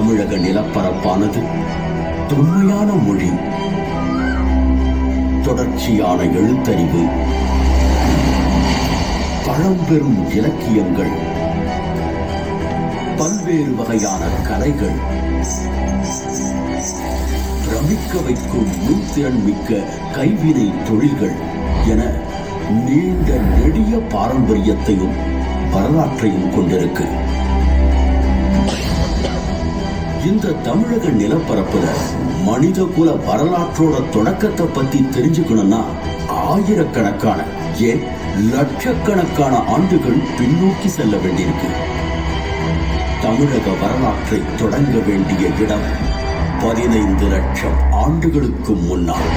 தமிழக நிலப்பரப்பானது தொன்மையான மொழி. தொடர்ச்சியான எழுத்தறிவு. பழம்பெரும் இலக்கியங்கள். பல்வேறு வகையான கலைகள். பிரமிக்க வைக்கும் நூத்திறன் மிக்க கைவினை தொழில்கள் என நீண்ட நெடிய பாரம்பரியத்தையும் வரலாற்றையும் கொண்டிருக்கு. இந்த தமிழக நிலப்பரப்புல மனித குல வரலாற்றோட தொடக்கத்தை பத்தி தெரிஞ்சுக்கணும்னா ஆயிரக்கணக்கான ஏன் லட்சக்கணக்கான ஆண்டுகள் பின்னோக்கி செல்ல வேண்டியிருக்கு. தமிழக வரலாற்றை தொடங்க வேண்டிய இடம் பதினைந்து லட்சம் ஆண்டுகளுக்கு முன்னால்.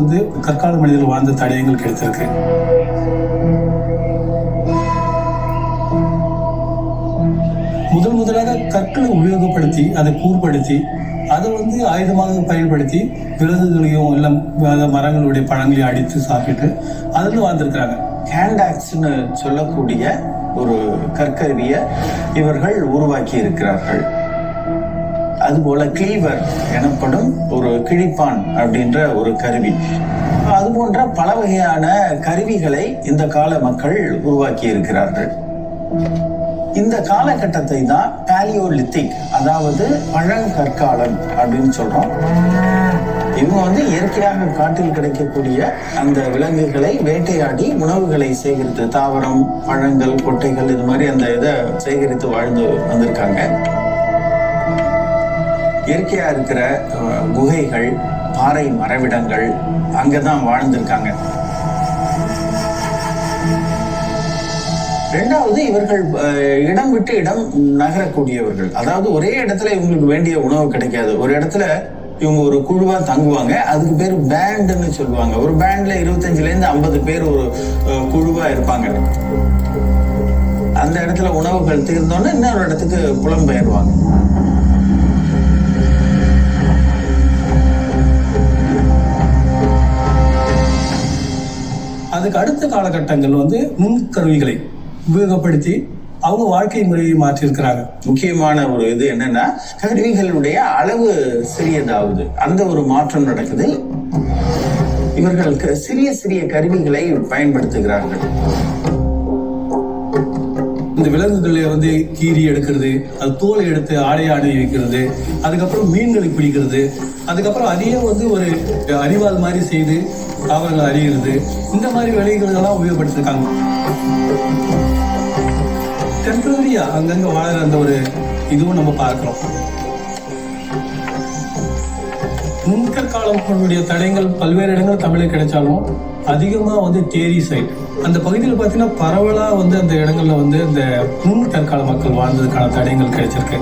வந்து கற்கால மனிதர்கள் வாழ்ந்த தடயங்கள் கிடைத்திருக்கு. முதல் முதலாக கற்களை உபயோகப்படுத்தி அதை கூர்படுத்தி அதை வந்து ஆயுதமாக பயன்படுத்தி விலங்குகளையும் எல்லாம் மரங்களுடைய பழங்களையும் அடித்து சாப்பிட்டு அதில் வாழ்ந்திருக்கிறாங்க. ஹேண்ட் ஆக்ஸ்னு சொல்லக்கூடிய ஒரு கற்கருவியை இவர்கள் உருவாக்கி இருக்கிறார்கள் அதுபோல கிளீவர் எனப்படும் ஒரு கிழிப்பான் அப்படின்ற ஒரு கருவி. அது போன்ற பல வகையான கருவிகளை இந்த கால மக்கள் உருவாக்கி இருக்கிறார்கள் இந்த காலகட்டத்தை தான் பேலியோலித்திக் அதாவது பழங்கற்காலம் அப்படின்னு சொல்றோம். இவங்க வந்து இயற்கையாக காட்டில் கிடைக்கக்கூடிய அந்த விலங்குகளை வேட்டையாடி உணவுகளை சேகரித்து தாவரம் பழங்கள் கொட்டைகள் இது மாதிரி அந்த இதை சேகரித்து வாழ்ந்து வந்திருக்காங்க. இயற்கையாக இருக்கிற குகைகள் பாறை மறைவிடங்கள் அங்கதான் வாழ்ந்திருக்காங்க. ரெண்டாவது இவர்கள் இடம் விட்டு இடம் நகரக்கூடியவர்கள். அதாவது ஒரே இடத்துல இவங்களுக்கு வேண்டிய உணவு கிடைக்காது. ஒரு இடத்துல இவங்க ஒரு குழுவாக தங்குவாங்க. அதுக்கு பேர் பேண்டுன்னு சொல்லுவாங்க. ஒரு பேண்ட்ல இருபத்தஞ்சிலேருந்து ஐம்பது பேர் ஒரு குழுவாக இருப்பாங்க. அந்த இடத்துல உணவுகள் தீர்ந்தோன்னே இன்னொரு இடத்துக்கு புலம்பெயர்வாங்க. அதுக்கு அடுத்த காலகட்டங்கள் வந்து நுண்கருவிகளை உபயோகப்படுத்தி அவங்க வாழ்க்கை முறையை மாற்றியிருக்கிறாங்க. முக்கியமான ஒரு இது என்னன்னா கருவிகளுடைய அளவு சிறியதாகுது அந்த ஒரு மாற்றம் நடக்குது. இவர்களுக்கு சிறிய சிறிய கருவிகளை பயன்படுத்துகிறார்கள். இந்த விலங்குகளை வந்து கீறி எடுக்கிறது அது தோலை எடுத்து ஆடைய ஆடி வைக்கிறது அதுக்கப்புறம் மீன்களை பிடிக்கிறது அதுக்கப்புறம் அதையே வந்து ஒரு அறிவால் மாதிரி செய்து தாவரங்கள் அறிகிறது. இந்த மாதிரி வேலைகளெல்லாம் உபயோகப்படுத்திருக்காங்க. டெம்பரரியா அங்கங்க வாழற அந்த ஒரு இதுவும் நம்ம பார்க்குறோம். நுண்கற்காலங்களுடைய தடயங்கள் பல்வேறு இடங்கள் தமிழில் கிடைச்சாலும் அதிகமாக வந்து தேரி சைட் அந்த பகுதியில் பார்த்தீங்கன்னா பரவலாக வந்து அந்த இடங்களில் வந்து இந்த நுண் மக்கள் வாழ்ந்ததுக்கான தடயங்கள் கிடைச்சிருக்கு.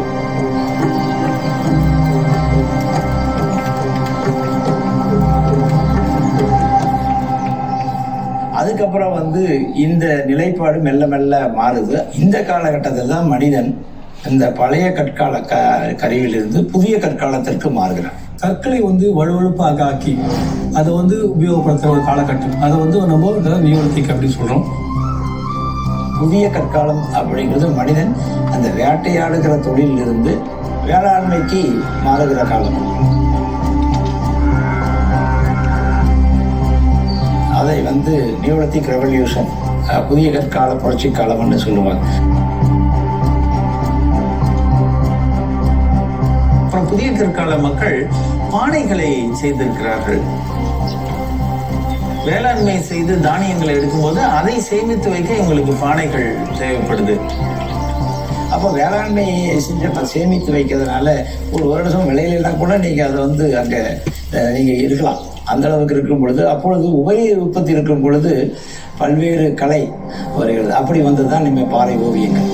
அதுக்கப்புறம் வந்து இந்த நிலைப்பாடு மெல்ல மெல்ல மாறுது. இந்த காலகட்டத்தில் தான் மனிதன் இந்த பழைய கற்கால க கருவியிலிருந்து புதிய கற்காலத்திற்கு மாறுகிறான். கற்களை வந்து வலுவழுப்பாக ஆக்கி அதை வந்து உபயோகப்படுத்துற ஒரு காலகட்டம். அதை வந்து நம்ம நியோலித்திக் அப்படின்னு சொல்கிறோம் புதிய கற்காலம் அப்படிங்கிறது மனிதன் அந்த வேட்டையாடுகிற தொழிலிருந்து வேளாண்மைக்கு மாறுகிற காலம். அதை வந்து நியோலித்திக் ரெவல்யூஷன் புதிய கற்கால புரட்சி காலம்னு சொல்லுவாங்க. புதிய கற்கால மக்கள் பானைகளை செய்திருக்கிறார்கள். வேளாண்மை செய்து தானியங்களை எடுக்கும்போது அதை சேமித்து வைக்க எங்களுக்கு பானைகள் தேவைப்படுது. அப்போ வேளாண்மை செஞ்சு சேமித்து வைக்கிறதுனால ஒரு வருடம் விளையிலனா கூட நீங்கள் அதை வந்து அங்கே நீங்கள் இருக்கலாம் அந்த அளவுக்கு இருக்கும் பொழுது அப்பொழுது உபரி உற்பத்தி இருக்கும் பொழுது பல்வேறு கலை வருகிறது அப்படி வந்தது தான் நம்ம பாறை ஓவியங்கள்.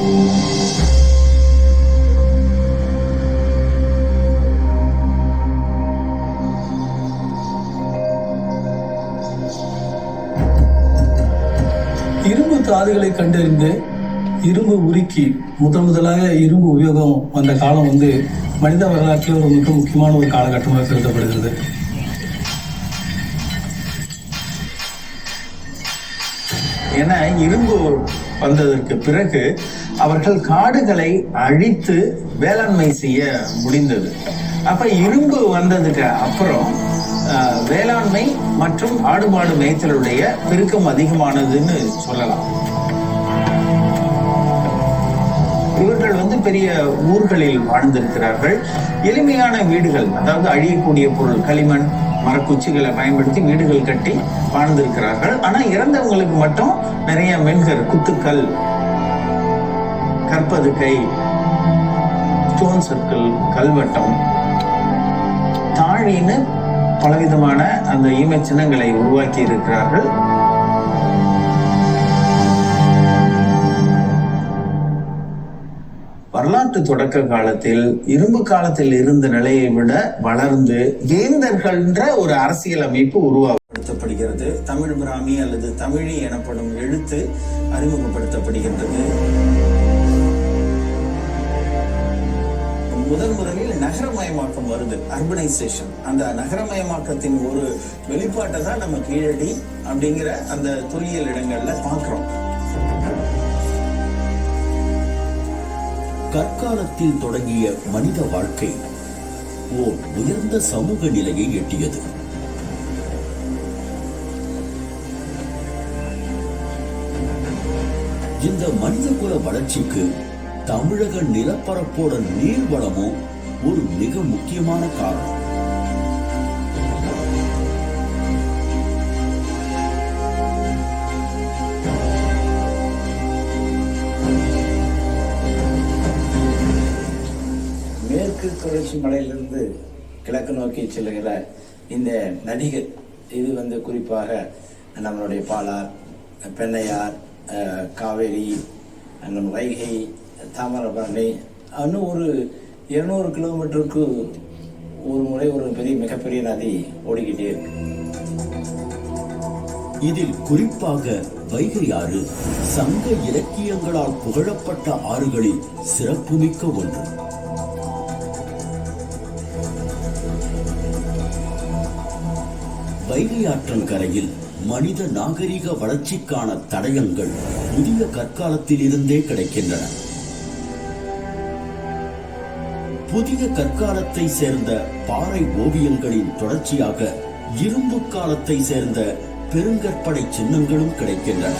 தாதுகளை கண்டறிந்து இரும்பு உருக்கி முதன் முதலாக இரும்பு உபயோகம் வந்த காலம் வந்து மனித வரலாற்றில் ஒரு மிக முக்கியமான ஒரு காலகட்டமாக கருதப்படுகிறது. என இரும்பு வந்ததற்கு பிறகு அவர்கள் காடுகளை அழித்து வேளாண்மை செய்ய முடிந்தது. அப்ப இரும்பு வந்ததுக்கு அப்புறம் வேளாண்மை மற்றும் ஆடு மாடு மேய்த்தலுடைய பெருக்கம் அதிகமானதுன்னு சொல்லலாம். பெரிய ஊர்களில் வாழ்ந்திருக்கிறார்கள். எளிமையான வீடுகள் அதாவது அழியக்கூடிய பொருள் களிமண் மரக்குச்சிகளை பயன்படுத்தி வீடுகள் கட்டி வாழ்ந்திருக்கிறார்கள். ஆனா இறந்தவங்களுக்கு மட்டும் நிறைய மென்கர் குத்துக்கள் கற்பதுக்கை ஸ்டோன் சர்க்கிள் கல்வட்டம் தாழின்னு பலவிதமான அந்த ஈம சின்னங்களை உருவாக்கி இருக்கிறார்கள் வரலாற்று தொடக்க காலத்தில் இரும்பு காலத்தில் இருந்த நிலையை விட வளர்ந்து வேந்தர்கள்ன்ற ஒரு அரசியல் அமைப்பு உருவாக்கப்படுத்தப்படுகிறது தமிழ் பிராமி அல்லது தமிழி எனப்படும் எழுத்து அறிமுகப்படுத்தப்படுகின்றது. முதன் முதலில் நகரமயமாக்கம் வருது அர்பனைசேஷன் அந்த நகரமயமாக்கத்தின் ஒரு வெளிப்பாட்டை தான் நம்ம கீழடி அப்படிங்கிற அந்த தொல்லியல் இடங்கள்ல பாக்குறோம் கற்காலத்தில் தொடங்கிய மனித வாழ்க்கை ஓர் உயர்ந்த சமூக நிலையை எட்டியது. இந்த மனிதகுல வளர்ச்சிக்கு தமிழக நிலப்பரப்போட நீர்வளமும் ஒரு மிக முக்கியமான காரணம். மேற்கு தொடர்ச்சி மலையிலிருந்து கிழக்கு நோக்கி செல்லுகிற இந்த நதிகள் இது வந்து குறிப்பாக நம்மளுடைய பாலார் பெண்ணையார் காவேரி நம் வைகை தாமிரபரணி இன்னும் ஒரு இருநூறு கிலோமீட்டருக்கு ஒரு முறை ஒரு பெரிய மிகப்பெரிய நதி ஓடிக்கிட்டே இருக்கு. இதில் குறிப்பாக வைகை ஆறு சங்க இலக்கியங்களால் புகழப்பட்ட ஆறுகளில் சிறப்புமிக்க ஒன்று. வைகை கரையில் மனித நாகரிக வளர்ச்சிக்கான தடயங்கள் புதிய கற்காலத்தில் இருந்தே கிடைக்கின்றன. புதிய கற்காலத்தை சேர்ந்த பாறை ஓவியங்களின் தொடர்ச்சியாக இரும்பு காலத்தை சேர்ந்த பெருங்கற்படை சின்னங்களும் கிடைக்கின்றன.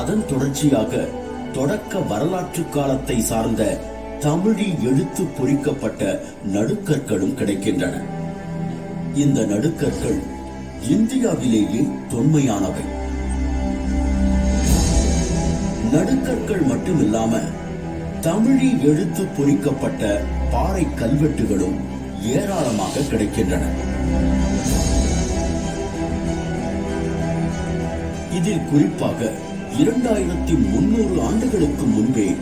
அதன் தொடர்ச்சியாக தொடக்க வரலாற்று காலத்தை சார்ந்த தமிழி எழுத்து பொறிக்கப்பட்ட நடுக்கற்களும் கிடைக்கின்றன. இந்த நடுக்கற்கள் இந்தியாவிலேயே தொன்மையானவை. நடுக்கற்கள் மட்டுமில்லாம தமிழில் எழுத்து பொறிக்கப்பட்ட பாறை கல்வெட்டுகளும் ஏராளமாக கிடைக்கின்றன. இதில் குறிப்பாக இரண்டாயிரத்தி முன்னூறு ஆண்டுகளுக்கு முன்பே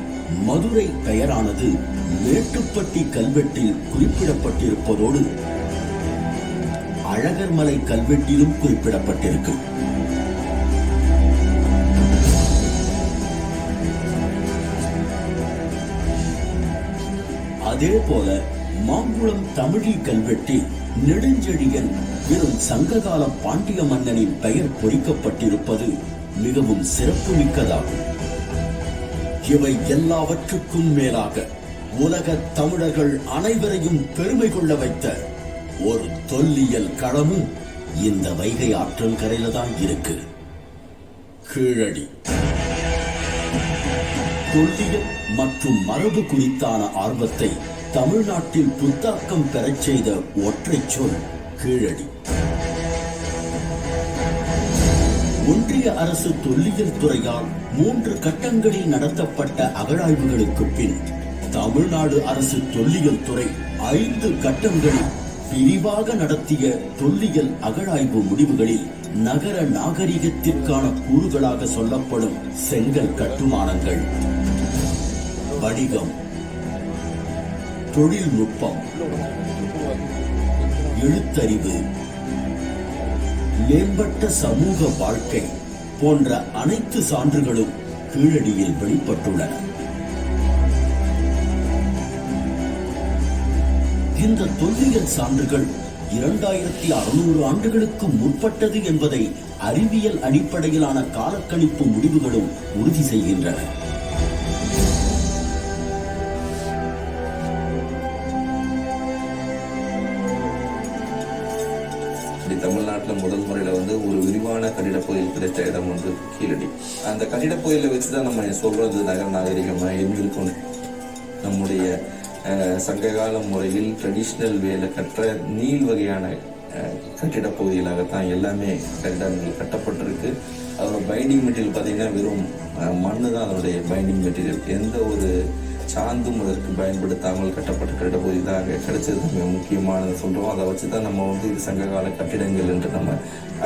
மதுரை பெயரானது மேட்டுப்பட்டி கல்வெட்டில் குறிப்பிடப்பட்டிருப்பதோடு அழகர்மலை கல்வெட்டிலும் குறிப்பிடப்பட்டிருக்கு. அதே போல மாங்குளம் தமிழி கல்வெட்டில் நெடுஞ்செழியன் வெறும் சங்ககால பாண்டிய மன்னனின் பெயர் பொறிக்கப்பட்டிருப்பது மிகவும் சிறப்புமிக்கதாகும். இவை எல்லாவற்றுக்கும் மேலாக உலக தமிழர்கள் அனைவரையும் பெருமை கொள்ள வைத்த ஒரு தொல்லியல் களமும் இந்த வைகை ஆற்றல் கரையில தான் இருக்கு. கீழடி. தொல்லியல் மற்றும் மரபு குறித்தான ஆர்வத்தை தமிழ்நாட்டில் புத்தாக்கம் பெறச் செய்த ஒற்றை சொல் கீழடி. ஒன்றிய அரசு தொல்லியல் துறையால் மூன்று கட்டங்களில் நடத்தப்பட்ட அகழாய்வுகளுக்கு பின் தமிழ்நாடு அரசு தொல்லியல் துறை ஐந்து கட்டங்களில் விரிவாக நடத்திய தொல்லியல் அகழாய்வு முடிவுகளில் நகர நாகரிகத்திற்கான கூறுகளாக சொல்லப்படும் செங்கல் கட்டுமானங்கள். வணிகம். தொழில்நுட்பம். எழுத்தறிவு. மேம்பட்ட சமூக வாழ்க்கை போன்ற அனைத்து சான்றுகளும் கீழடியில் வெளிப்பட்டுள்ளன. இந்த தொல்லியல் சான்றுகள் இரண்டாயிரத்தி அறுநூறு ஆண்டுகளுக்கு முற்பட்டது என்பதை அறிவியல் அடிப்படையிலான காலக்கணிப்பு முடிவுகளும் உறுதி செய்கின்றன. முதல் முறையில் வந்து ஒரு விரிவான கட்டிடப் புயல் கிடைத்த இடம் வந்து கீழடி. அந்த கட்டிடப் புயலை வச்சு தான் நம்ம சொல்றது நகர நாகரிகமாக இருக்கும் நம்முடைய சங்ககால முறையில் ட்ரெடிஷ்னல் வேலை கற்ற நீள் வகையான கட்டிட பகுதிகளாகத்தான் எல்லாமே கட்டிடங்கள் கட்டப்பட்டிருக்கு. அதோட பைண்டிங் மெட்டீரியல் பார்த்தீங்கன்னா வெறும் மண்ணு தான் அதனுடைய பைண்டிங் மெட்டீரியல் எந்த ஒரு சாந்தும் அதற்கு பயன்படுத்தாமல் கட்டப்பட்ட கட்டிட பகுதி தான் அங்கே கிடைச்சது. மிக முக்கியமானது சொல்கிறோம் அதை வச்சு தான் நம்ம வந்து இது சங்ககால கட்டிடங்கள் என்று நம்ம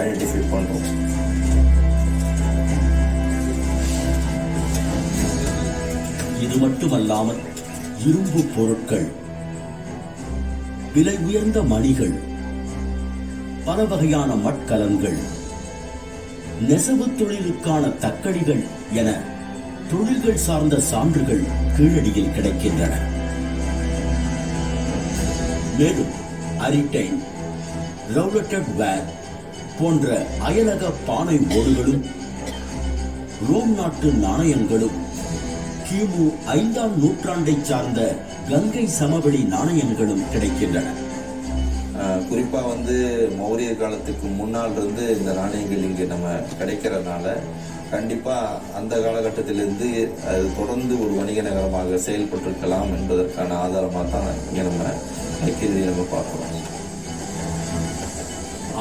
ஐடென்டிஃபை பண்ணுறோம் இது மட்டுமல்லாமல் இரும்பு பொருட்கள் விலை உயர்ந்த மணிகள் பல வகையான மட்கலன்கள் நெசவு தொழிலுக்கான தக்கடிகள் என தொழில்கள் சார்ந்த சான்றுகள் கீழடியில் கிடைக்கின்றன. மேலும் அரிட்டைன் ரவுலட்டட் வேர் போன்ற அயலக பானை ஓடுகளும் ரோம் நாட்டு நாணயங்களும் கிமு ஐந்தாம் நூற்றாண்டை சார்ந்த கங்கை சமவெளி நாணயங்களும் கிடைக்கின்றன. குறிப்பாக வந்து மௌரியர் காலத்துக்கு முன்னால் இருந்து இந்த நாணயங்கள் இங்கே நம்ம கிடைக்கிறதுனால கண்டிப்பாக அந்த காலகட்டத்திலிருந்து அது தொடர்ந்து ஒரு வணிக நகரமாக செயல்பட்டிருக்கலாம் என்பதற்கான ஆதாரமாக தான் இங்கே நம்ம வைக்கிறதை நம்ம பார்க்குறோம்.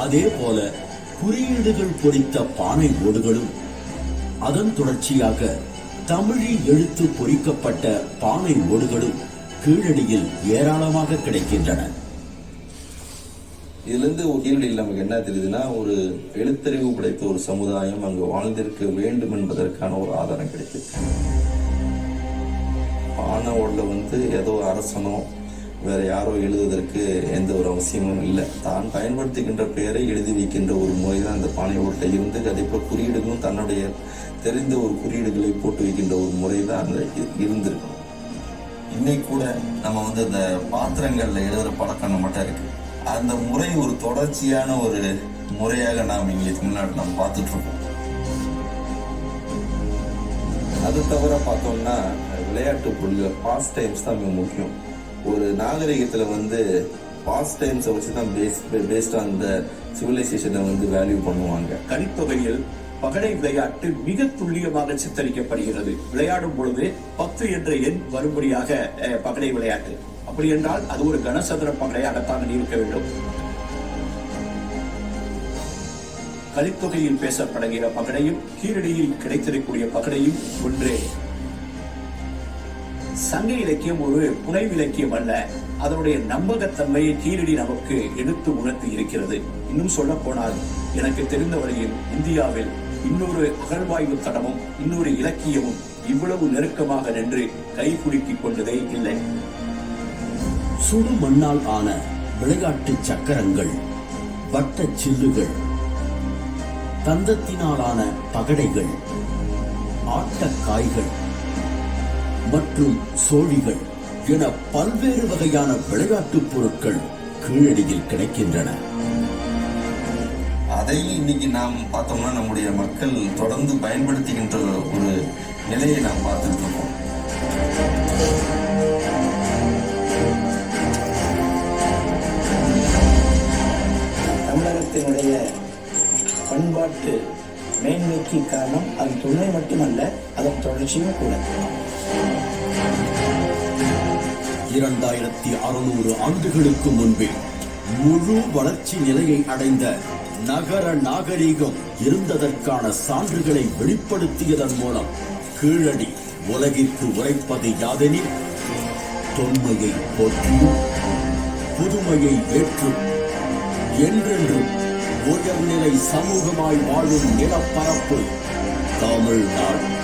அதே போல குறியீடுகள் பொறித்த பானை ஓடுகளும் அதன் தொடர்ச்சியாக தமிழில் எழுத்து பொறிக்கப்பட்ட பானை ஓடுகளும் கீழடியில் ஏராளமாக கிடைக்கின்றன. இதுல இருந்து ஒரு கேள்வியில் நமக்கு என்ன தெரியுதுன்னா ஒரு எழுத்தறிவு படைத்த ஒரு சமுதாயம் அங்கு வாழ்ந்திருக்க வேண்டும் என்பதற்கான ஒரு ஆதாரம் கிடைக்குது பானவோட வந்து ஏதோ அரசனோ வேற யாரோ எழுதுவதற்கு எந்த ஒரு அவசியமும் இல்லை. தான் பயன்படுத்துகின்ற பெயரை எழுதி வைக்கின்ற ஒரு முறை தான் அந்த பானை ஓட்டில் இருந்து அதே போல் குறியீடுகளும் தன்னுடைய தெரிந்த ஒரு குறியீடுகளை போட்டு வைக்கின்ற ஒரு முறை தான் அந்த இருந்திருக்கும் இன்னைக்கு கூட நம்ம வந்து அந்த பாத்திரங்கள்ல எழுதுற பழக்கம் நம்மகிட்ட இருக்கு. அந்த முறை ஒரு தொடர்ச்சியான ஒரு முறையாக நாம் இங்கே தமிழ்நாட்டில் நம்ம பார்த்துட்டு இருக்கோம் அது தவிர பார்த்தோம்னா விளையாட்டு பொருள்கள் பாஸ் டைம்ஸ் தான் மிக முக்கியம். ஒரு நாகரிகத்துல வந்து பாஸ் டைம்ஸை வச்சு தான் பேஸ் பேஸ்ட் ஆன் த சிவிலைசேஷனை வந்து வேல்யூ பண்ணுவாங்க. கணித்தொகையில் பகடை விளையாட்டு மிக துல்லியமாக சித்தரிக்கப்படுகிறது. விளையாடும் பொழுது பத்து என்ற எண் வரும்படியாக பகடை விளையாட்டு. அப்படி என்றால் அது ஒரு கனசதுர பகடையாகத்தான் இருக்க வேண்டும். கலித்தொகையில் பேசப்படுகிற பகடையும் கீழடியில் கிடைத்திருக்கக்கூடிய பகடையும் ஒன்றே. சங்க இலக்கியம் ஒரு புனைவு இலக்கியம் அல்ல. அதனுடைய நம்பகத்தன்மையை கீழடி நமக்கு எடுத்து உணர்த்தி இருக்கிறது. இன்னும் சொல்ல போனால் எனக்கு தெரிந்த வரையில் இந்தியாவில் இன்னொரு அகழ்வாய்வு தடமும் இன்னொரு இலக்கியமும் இவ்வளவு நெருக்கமாக நின்று கை குலுக்கிக் கொண்டதே இல்லை. சுடு மண்ணால் ஆன விளையாட்டு சக்கரங்கள் வட்ட சில்லுகள் தந்தத்தினாலான பகடைகள் ஆட்டக்காய்கள் மற்றும் சோழிகள் என பல்வேறு வகையான விளையாட்டுப் பொருட்கள் கீழடியில் கிடைக்கின்றன. அதையும் இன்னைக்கு நாம் பார்த்தோம்னா நம்முடைய மக்கள் தொடர்ந்து பயன்படுத்துகின்ற ஒரு நிலையை நாம் பார்த்துட்டு இருக்கோம் தமிழகத்தினுடைய பண்பாட்டு மேன்மைக்கு காரணம் அது துணை மட்டுமல்ல அதன் தொடர்ச்சியும் கூட. இரண்டாயிரத்தி அறுநூறு ஆண்டுகளுக்கு முன்பே முழு வளர்ச்சி நிலையை அடைந்த நகர நாகரீகம் இருந்ததற்கான சான்றுகளை வெளிப்படுத்தியதன் மூலம் கீழடி உலகிற்கு உரைப்பது யாதெனில் தொன்மையை போற்றியும் புதுமையை ஏற்றும் என்றென்றும் உயர்நிலை சமூகமாய் வாழும் நிலப்பரப்பு தமிழ்நாடு.